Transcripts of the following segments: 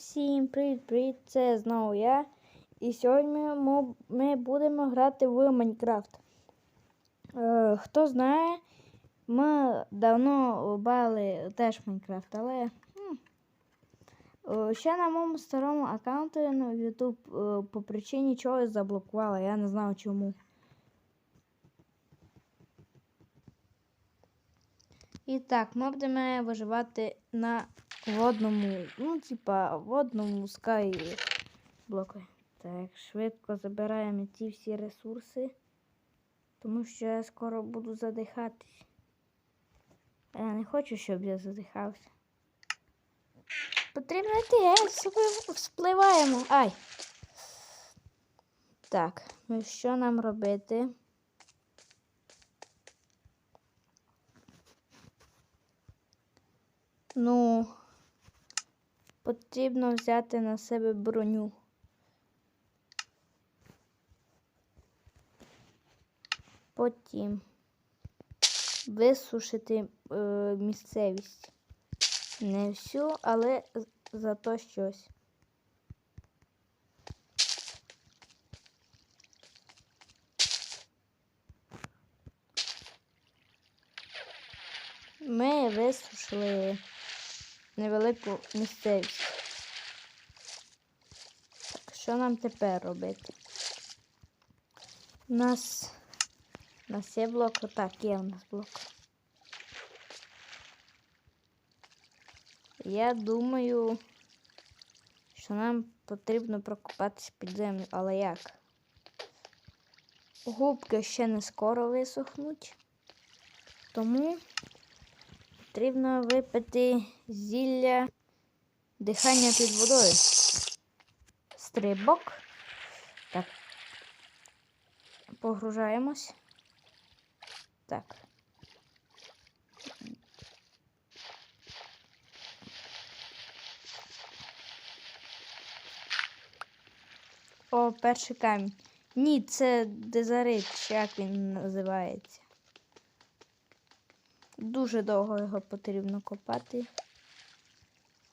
Всім привіт-привіт! Це знову я. І сьогодні ми, будемо грати в Майнкрафт. Е, хто знає, ми давно бали теж Майнкрафт, але е, ще на моєму старому аккаунті на YouTube е, по причині чогось заблокувала. Я не знаю чому. І так, ми будемо виживати на водному, ну, типа, в водному скай блоку. Так, швидко забираємо ці всі ресурси, тому що я скоро буду задихатись. Я не хочу, щоб я задихався. Потрібно йти, спли- вспливаємо. Ай. Так, ну що нам робити? Ну, потрібно взяти на себе броню. Потім висушити е, місцевість. Не всю, але зато щось. Ми висушили невелику місцевість. Так, що нам тепер робити? У нас, у нас є блок, так, є у нас блок. Я думаю, що нам потрібно прокопатися під землю, але як? Губки ще не скоро висохнуть, тому потрібно випити зілля дихання під водою. Стрибок. Так. Погружаємось. Так. О, перший камінь. Ні, це дезерит, чи як він називається. Дуже довго його потрібно копати.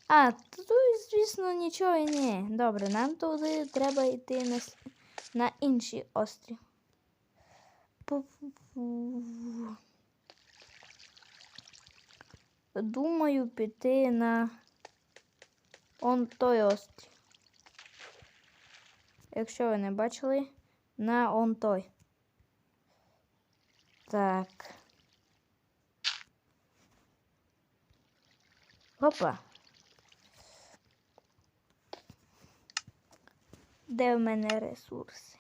А, тут, звісно, нічого і ні. Добре, нам туди треба йти на, на інший острів. Думаю, піти на он той острів. Якщо ви не бачили, на он той. Так. Опа. Де в мене ресурси?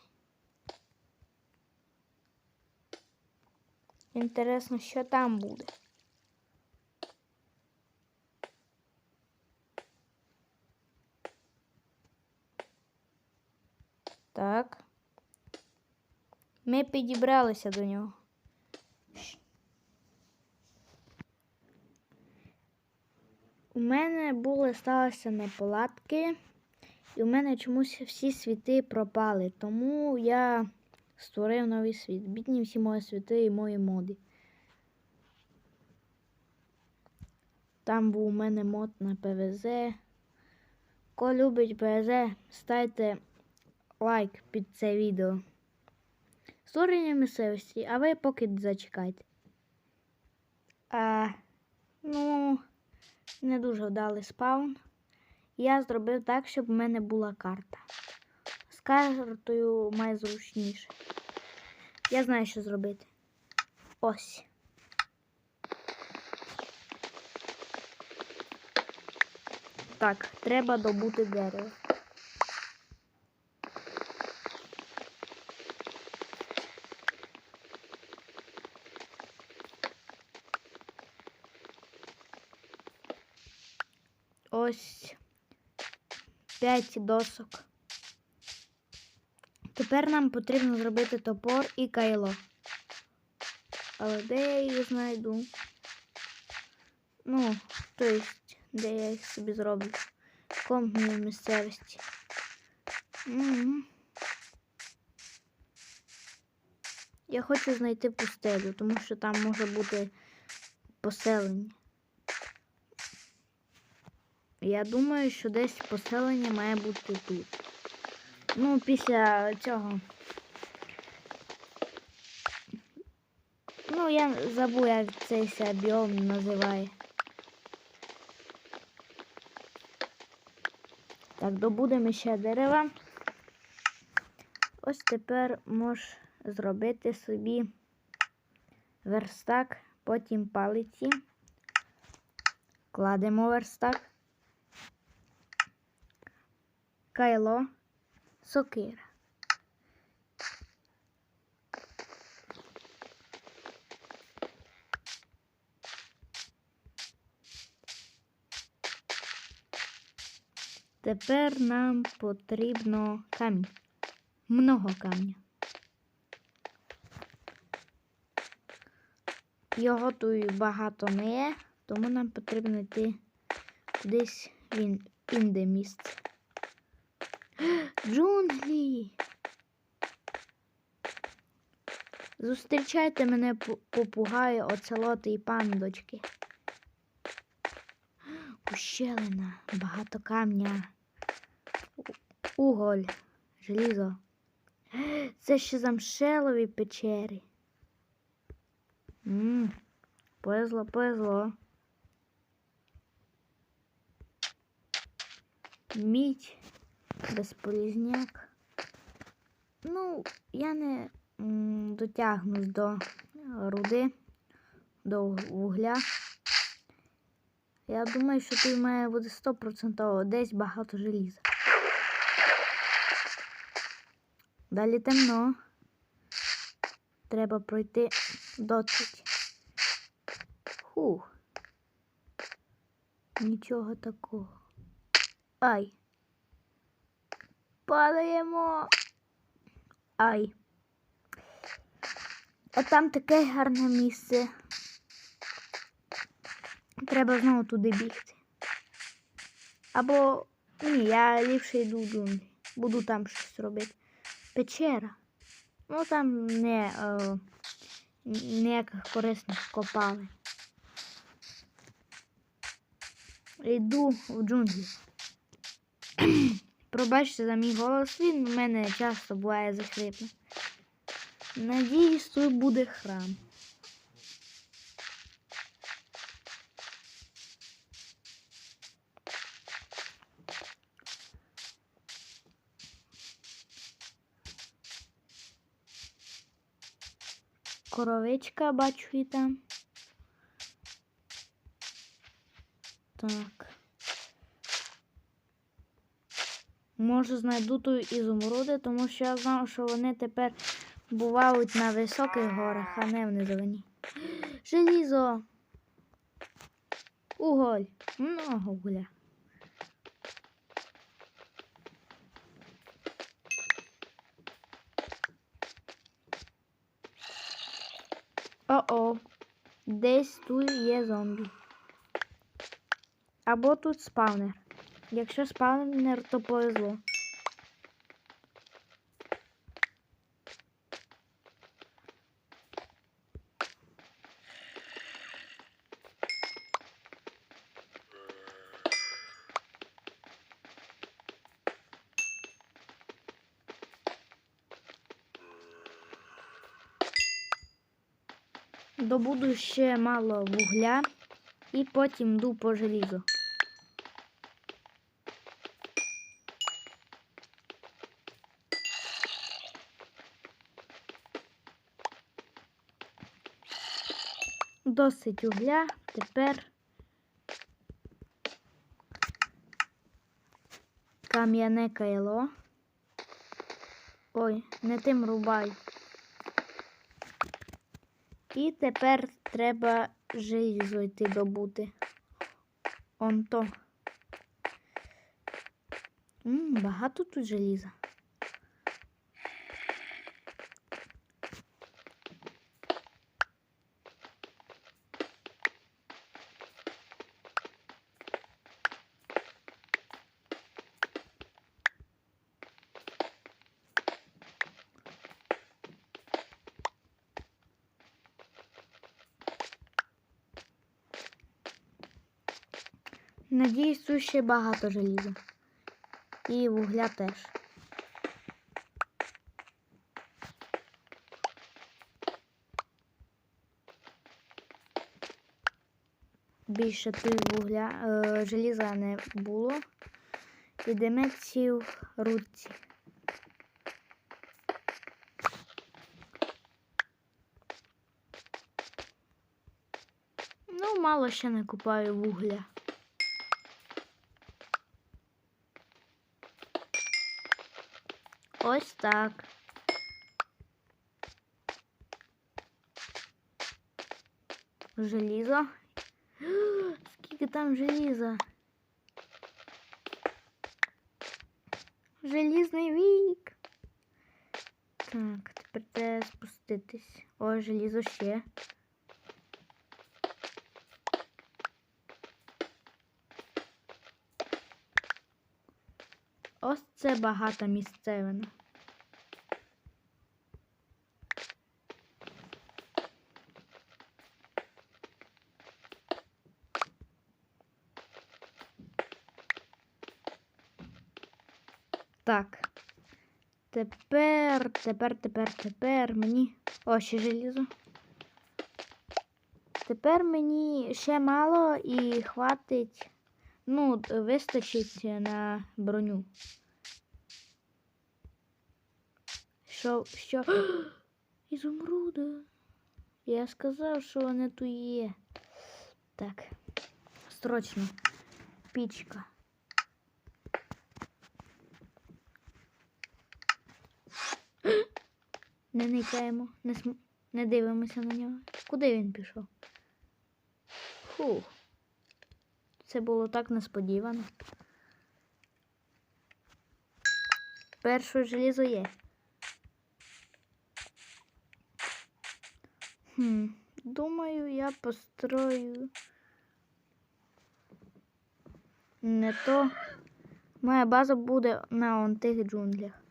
Інтересно, що там буде. Так. Ми підібралися до нього. У мене були сталися неполадки, і у мене чомусь всі світи пропали. Тому я створив новий світ. Бідні всі мої світи і мої моди. Там був у мене мод на ПВЗ. Хто любить ПВЗ, ставте лайк під це відео. Створення місцевості, а ви поки зачекайте. А, ну, не дуже вдалий спаун. Я зробив так, щоб в мене була карта. З картою найзручніше. Я знаю, що зробити. Ось. Так, треба добути дерево. Ось п'ять досок. Тепер нам потрібно зробити топор і кайло. Але де я їх знайду? Ну, то есть, де я їх собі зроблю? В компні місцевості. М. Я хочу знайти пустелю, тому що там може бути поселення. Я думаю, що десь поселення має бути тут. Ну, після цього. Ну, я забув, як цей біом називає. Так, добудемо ще дерева. Ось тепер можеш зробити собі верстак, потім палиці. Кладемо верстак. Кайло, сокира. Тепер нам потрібно камінь. Много камня. Його тут багато не є, тому нам потрібно йти кудись в ін- інде місце. Джунглі. Зустрічайте мене пу- попугаї, оцелоти і пандочки. Ущелина, багато камня, уголь, желізо. Це ще замшелові печері. Ммм, повезло, повезло. Мідь, безполізняк. Ну, я не дотягнусь до руди, до вугля. Я думаю, що тут має бути 100% десь багато желіза. Далі темно. Треба пройти досить. Хух. Нічого такого. Ай. Падаємо. Ай. А там таке гарне місце. Треба знову туди бігти. Або ні, я ліпше йду в джунглі. Буду там щось робити. Печера. Ну там не е, ніяких корисних копалин. Йду в джунглі. Пробачте за мій голос, він в мене часто буває захрипне. Надіюсь, тут буде храм. Коровичка бачу і там. Так. Може знайду тут ізумруди, тому що я знав, що вони тепер бувають на високих горах, а не в низовині. Желізо. Уголь. Много угля. О-о. Десь тут є зомбі. Або тут спавнер. Якщо спавнер, то повезло. Добуду ще мало вугля і потім йду по желізу. Досить угля. Тепер кам'яне кайло. Ой, не тим рубай. І тепер треба желізо йти добути. Он то. М, багато тут желіза. Надіюсь, тут ще багато желіза. І вугля теж. Більше тут вугля е, желіза не було. Підемо ці в рудці. Ну, мало ще не купаю вугля. Ось так. Желізо. Скільки там желіза? Желізний вік. Так, тепер треба спуститись. О, желізо ще. Ось це багата місцевина. Так. Тепер, тепер, тепер, тепер мені. О, ще желізо. Тепер мені ще мало і хватить. Ну, вистачить на броню. Що, що? Ізумруда. Я сказав, що вони тут є. Так. Срочно. Пічка. Не никаємо, не, см... не дивимося на нього. Куди він пішов? Фух. Це було так несподівано. Перше желізо є. Хм, думаю, я построю. Не то. Моя база буде на он тих джунглях.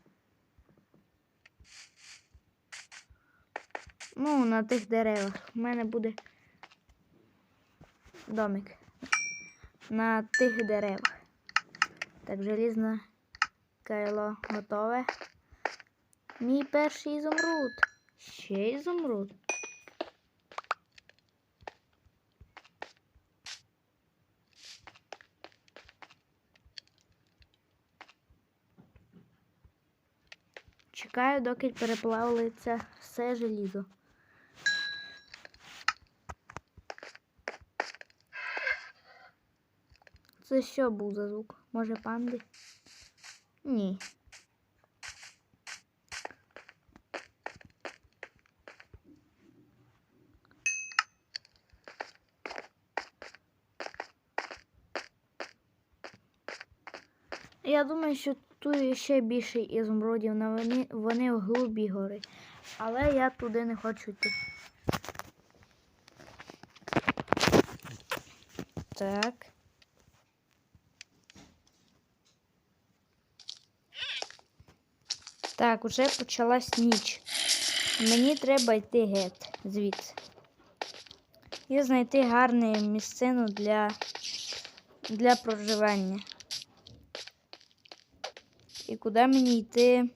Ну, на тих деревах. У мене буде домик. На тих деревах. Так, желізне кайло готове. Мій перший ізумруд. Ще ізумруд. Чекаю, доки переплавиться все желізо. Це що був за звук? Може панди? Ні. Я думаю, що тут ще більше ізумрудів, вони, вони в глубі гори. Але я туди не хочу йти. Так. Так, уже почалась ніч. Мені треба йти геть звідси. І знайти гарну місцину для, для проживання. І куди мені йти?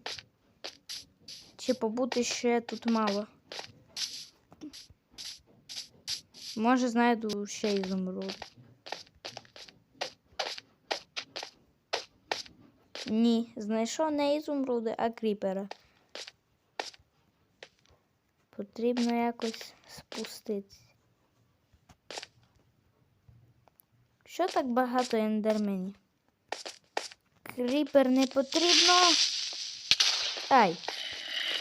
Чи побути ще тут мало? Може, знайду ще ізумруд. Ні, знайшов не ізумруди, а кріпера. Потрібно якось спуститися. Що так багато ендерменів? Кріпер не потрібно. Ай!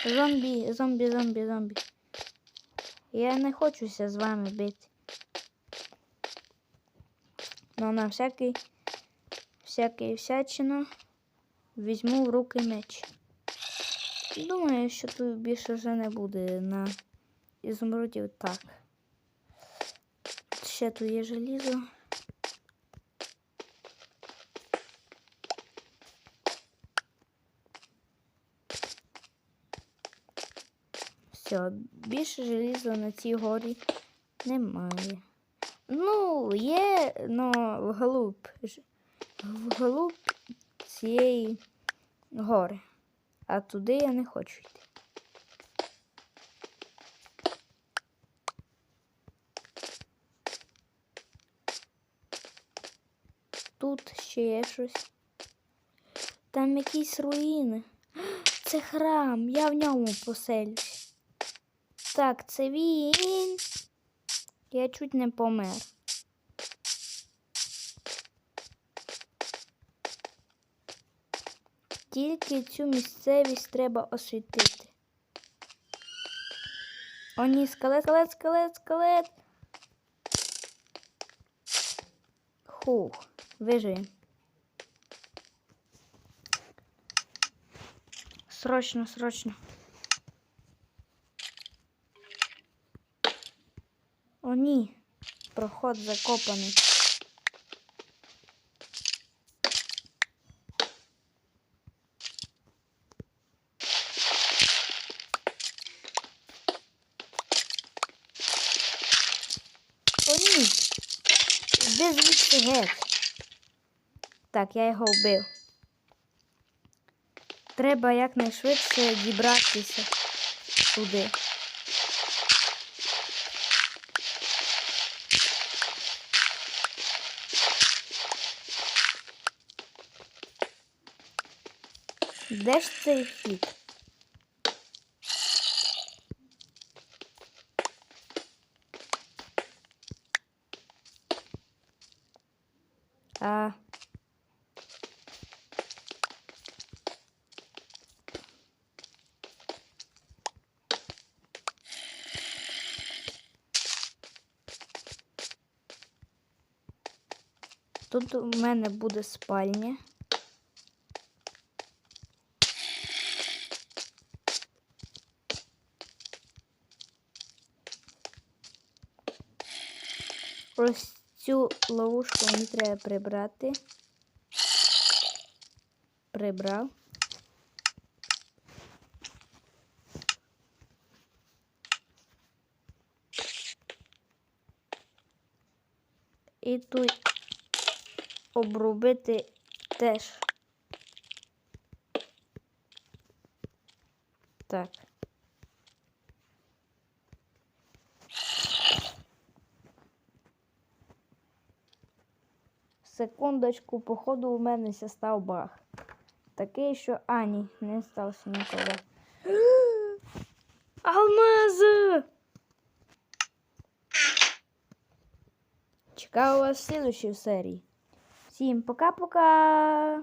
Зомбі, зомбі, зомбі, зомбі. Я не хочуся з вами бити. Ну на всякий всякий всячину візьму в руки меч. Думаю, що тут більше вже не буде на ізумрудів так. Ще тут є желізо. Все, більше желіза на цій горі немає. Ну, є, но вглуб. Вглуб цієї гори. А туди я не хочу йти. Тут ще є щось. Там якісь руїни. Це храм, я в ньому поселюсь. Так, це він. Я чуть не помер. Тільки цю місцевість треба освітити. О, ні, скелет, скелет, скелет, скелет. Хух, виживем. Срочно, срочно. О, ні. Проход закопаний. О, ні. Де звідси геть? Так, я його вбив. Треба якнайшвидше дібратися туди. Де ж цей хід? А. Тут у мене буде спальня. Ось цю ловушку мені треба прибрати. Прибрав. І тут обробити теж. Так. Секундочку, походу, у мене ся став баг. Такий, що Ані не стався ніколи. Алмази! Чекаю вас в следующій серії. Всім пока-пока!